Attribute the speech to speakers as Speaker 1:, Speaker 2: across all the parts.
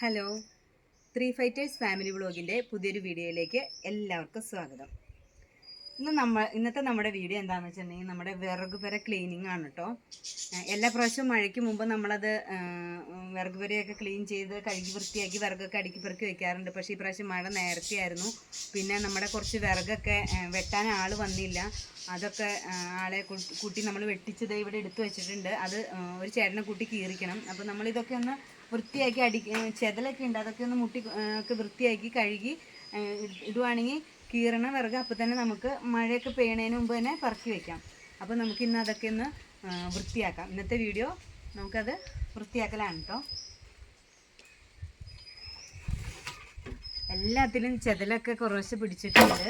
Speaker 1: hello three fighters family വ്ളോഗിൻ്റെ പുതിയൊരു വീഡിയോയിലേക്ക് എല്ലാവർക്കും സ്വാഗതം ഇന്ന് നമ്മ ഇന്നത്തെ നമ്മുടെ വീഡിയോ എന്താണെന്ന് വെച്ചിട്ടുണ്ടെങ്കിൽ നമ്മുടെ വിറക് പെര ക്ലീനിങ് ആണ് കേട്ടോ എല്ലാ പ്രാവശ്യവും മഴയ്ക്ക് മുമ്പ് നമ്മളത് വിറക് പെരയൊക്കെ ക്ലീൻ ചെയ്ത് കഴുകി വൃത്തിയാക്കി വിറകൊക്കെ അടുക്കി പെറുക്കി വെക്കാറുണ്ട് പക്ഷേ ഈ പ്രാവശ്യം മഴ നേരത്തെ ആയിരുന്നു പിന്നെ നമ്മുടെ കുറച്ച് വിറകൊക്കെ വെട്ടാൻ ആൾ വന്നില്ല അതൊക്കെ ആളെ കൂട്ടി നമ്മൾ വെട്ടിച്ചത് ഇവിടെ എടുത്തു വെച്ചിട്ടുണ്ട് അത് ഒരു ചേട്ടനെ കൂട്ടി കീറിക്കണം അപ്പോൾ നമ്മളിതൊക്കെ ഒന്ന് വൃത്തിയാക്കി അടി ചെതലൊക്കെ ഉണ്ട് അതൊക്കെ ഒന്ന് മുട്ടി ഒക്കെ വൃത്തിയാക്കി കഴുകി ഇടുവാണെങ്കിൽ കീറണ വിറക് അപ്പോൾ തന്നെ നമുക്ക് മഴയൊക്കെ പെയ്യണതിന് മുമ്പ് തന്നെ പറക്കി വയ്ക്കാം അപ്പോൾ നമുക്ക് ഇന്ന് അതൊക്കെ ഒന്ന് വൃത്തിയാക്കാം ഇന്നത്തെ വീഡിയോ നമുക്കത് വൃത്തിയാക്കലാണ് കേട്ടോ എല്ലാത്തിലും ചെതലൊക്കെ കുറേശ്ശെ പിടിച്ചിട്ടുണ്ട്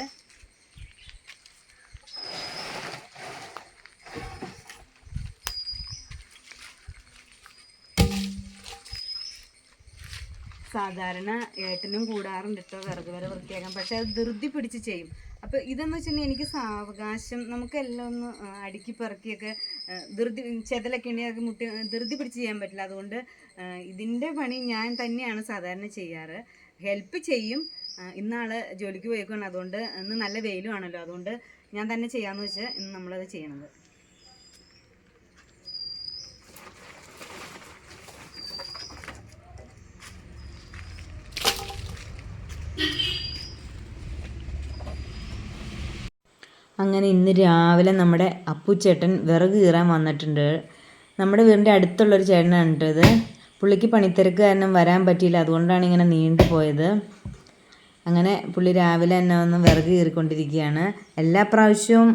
Speaker 1: സാധാരണ ഏട്ടനും കൂടാറുണ്ട് കേട്ടോ വിറക് വരെ വൃത്തിയാക്കാൻ പക്ഷെ അത് ധൃതി പിടിച്ച് ചെയ്യും അപ്പോൾ ഇതെന്ന് വെച്ചിട്ടുണ്ടെങ്കിൽ എനിക്ക് സാവകാശം നമുക്കെല്ലാം ഒന്ന് അടുക്കി പെറുക്കിയൊക്കെ ധൃതി ചെതലൊക്കെ ഉണ്ടെങ്കിൽ മുട്ടി ധൃതി പിടിച്ച് ചെയ്യാൻ പറ്റില്ല അതുകൊണ്ട് ഇതിൻ്റെ പണി ഞാൻ തന്നെയാണ് സാധാരണ ചെയ്യാറ് ഹെൽപ്പ് ചെയ്യും ഇന്നാള് ജോലിക്ക് പോയേക്കാണ് അതുകൊണ്ട് ഇന്ന് നല്ല വെയിലുമാണല്ലോ അതുകൊണ്ട് ഞാൻ തന്നെ ചെയ്യാമെന്ന് വെച്ചാൽ ഇന്ന് നമ്മളത് ചെയ്യണത് അങ്ങനെ ഇന്ന് രാവിലെ നമ്മുടെ അപ്പുച്ചേട്ടൻ വിറക് കീറാൻ വന്നിട്ടുണ്ട് നമ്മുടെ വീടിൻ്റെ അടുത്തുള്ളൊരു ചേട്ടനാണ് കേട്ടത് പുള്ളിക്ക് പണിത്തിരക്ക് കാരണം വരാൻ പറ്റിയില്ല അതുകൊണ്ടാണ് ഇങ്ങനെ നീണ്ടു പോയത് അങ്ങനെ പുള്ളി രാവിലെ തന്നെ വന്ന് വിറക് കീറിക്കൊണ്ടിരിക്കുകയാണ് എല്ലാ പ്രാവശ്യവും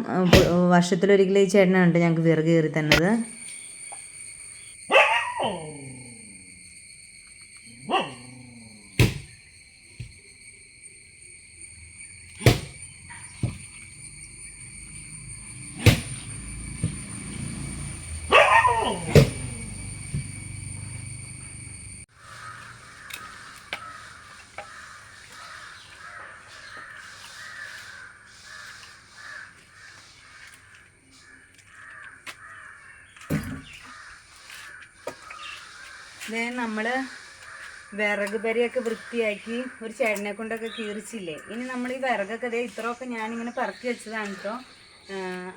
Speaker 1: വർഷത്തിലൊരിക്കലും ഈ ചേട്ടനാണ് ഞങ്ങൾക്ക് വിറക് കീറി തന്നത് ഇത് നമ്മൾ വിറക് പരിയൊക്കെ വൃത്തിയാക്കി ഒരു ചേട്ടനെ കൊണ്ടൊക്കെ കീറിച്ചില്ലേ ഇനി നമ്മൾ ഈ വിറകൊക്കെ ദേ ഇത്രയൊക്കെ ഞാനിങ്ങനെ പറക്കി വെച്ചതാണ് കേട്ടോ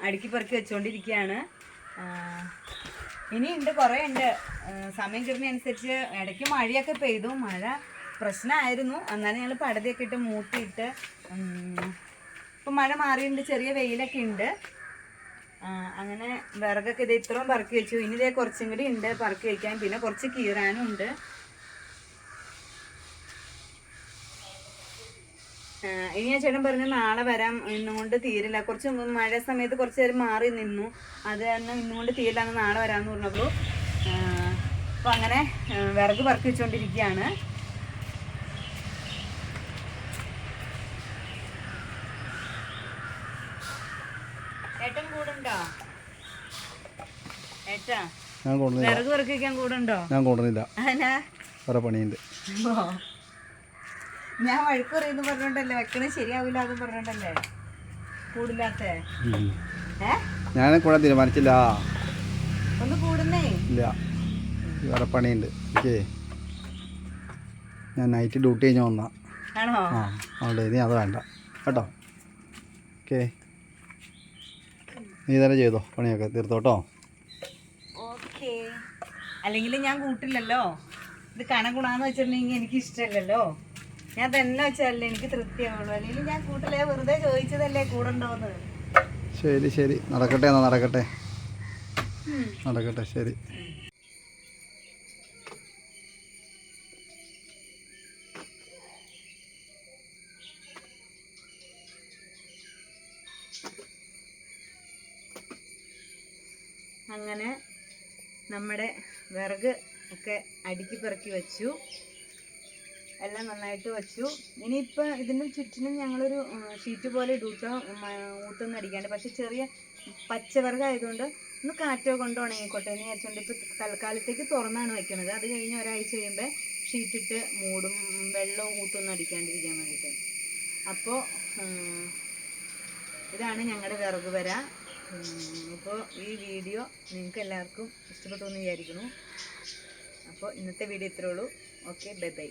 Speaker 1: അടുക്കി പറക്കി വെച്ചുകൊണ്ടിരിക്കുകയാണ് ഇനി ഉണ്ട് കുറേ ഉണ്ട് സമയം കിട്ടുന്നതനുസരിച്ച് ഇടയ്ക്ക് മഴയൊക്കെ പെയ്തു മഴ പ്രശ്നമായിരുന്നു എന്നാലും ഞങ്ങൾ പടതിയൊക്കെ ഇട്ട് മൂട്ടിയിട്ട് ഇപ്പം മഴ മാറിയിട്ടുണ്ട് ചെറിയ വെയിലൊക്കെ ഉണ്ട് അങ്ങനെ വിറകൊക്കെ ഇത് ഇത്രയും പറക്കി വെച്ചു ഇനി ഇതേ കുറച്ചും കൂടി ഉണ്ട് പറക്കി വയ്ക്കാൻ പിന്നെ കുറച്ച് കീറാനും ഉണ്ട് ഇനി ഞാൻ ചേട്ടൻ പറഞ്ഞു നാളെ വരാം ഇന്നുകൊണ്ട് തീരില്ല കുറച്ച് മഴ സമയത്ത് കുറച്ച് നേരം മാറി നിന്നു അത് തന്നെ ഇന്നുകൊണ്ട് തീരില്ല നാളെ വരാമെന്ന് പറഞ്ഞപ്പോൾ അപ്പോൾ അങ്ങനെ വിറക് പറക്കി വെച്ചുകൊണ്ടിരിക്കുകയാണ് കൂടുണ്ടോ ഏട്ടാ ഞാൻ കൊണ്ടുവന്നില്ല വിറക് വിറക്കിക്കാൻ കൂടുണ്ടോ
Speaker 2: ഞാൻ കൊണ്ടുവന്നില്ല വേറെ പണിയുണ്ട്
Speaker 1: ഞാൻ വഴുക്കുറയെന്ന് പറഞ്ഞോണ്ടല്ലേ വെക്കണേ ശരിയാവില്ല എന്ന് പറഞ്ഞോണ്ടല്ലേ കൂടില്ലാത്ത
Speaker 2: ഞാൻ കൂടാൻ തീരുമാനിച്ചില്ല ഒന്ന് കൂടുന്നേ ഇല്ല വേറെ പണിയുണ്ട് ഓക്കേ ഞാൻ നൈറ്റ് ഡ്യൂട്ടി കഴിഞ്ഞാൽ വന്നാ ആണോ ആ അവിടെ ഇനി അത് വേണ്ട കേട്ടോ ഓക്കേ നീ തന്നെ ചെയ്തോ പണിയൊക്കെ തീർത്തോട്ടോ
Speaker 1: അല്ലെങ്കിൽ ഞാൻ കൂട്ടില്ലല്ലോ ഇത് കണകുണാന്ന് വെച്ചിട്ടുണ്ടെങ്കിൽ എനിക്ക് ഇഷ്ടമല്ലല്ലോ ഞാൻ തന്നെ വെച്ചല്ലേ എനിക്ക് തൃപ്തിയാവുള്ളൂ അല്ലെങ്കിൽ ഞാൻ കൂട്ടില്ലേ വെറുതെ ചോദിച്ചതല്ലേ കൂടണ്ടോന്ന്
Speaker 2: ശരി ശരി നടക്കട്ടെ എന്നാ നടക്കട്ടെ നടക്കട്ടെ ശരി
Speaker 1: അങ്ങനെ നമ്മുടെ വിറക് ഒക്കെ അടുക്കി പെറുക്കി വെച്ചു എല്ലാം നന്നായിട്ട് വെച്ചു ഇനിയിപ്പോൾ ഇതിന് ചുറ്റിനും ഞങ്ങളൊരു ഷീറ്റ് പോലെ ഇടൂട്ടോ ഊത്തൊന്നും അടിക്കാണ്ട് പക്ഷെ ചെറിയ പച്ചവിറകായതുകൊണ്ട് ഒന്ന് കാറ്റോ കൊണ്ടോ ഉണങ്ങിക്കോട്ടെ എന്ന് വിചാരിച്ചുകൊണ്ട് ഇപ്പോൾ തൽക്കാലത്തേക്ക് തുറന്നാണ് വെക്കുന്നത് അത് കഴിഞ്ഞ് ഒരാഴ്ച കഴിയുമ്പോൾ ഷീറ്റിട്ട് മൂടും വെള്ളവും ഊത്തൊന്നും അടിക്കാണ്ടിരിക്കാൻ വേണ്ടിയിട്ട് അപ്പോൾ ഇതാണ് ഞങ്ങളുടെ വിറക് വര അപ്പോൾ ഈ വീഡിയോ നിങ്ങൾക്ക് എല്ലാവർക്കും ഇഷ്ടപ്പെട്ടു എന്ന് വിചാരിക്കുന്നു അപ്പോൾ ഇന്നത്തെ വീഡിയോ ഇത്രേ ഉള്ളൂ ഓക്കെ ബൈ ബൈ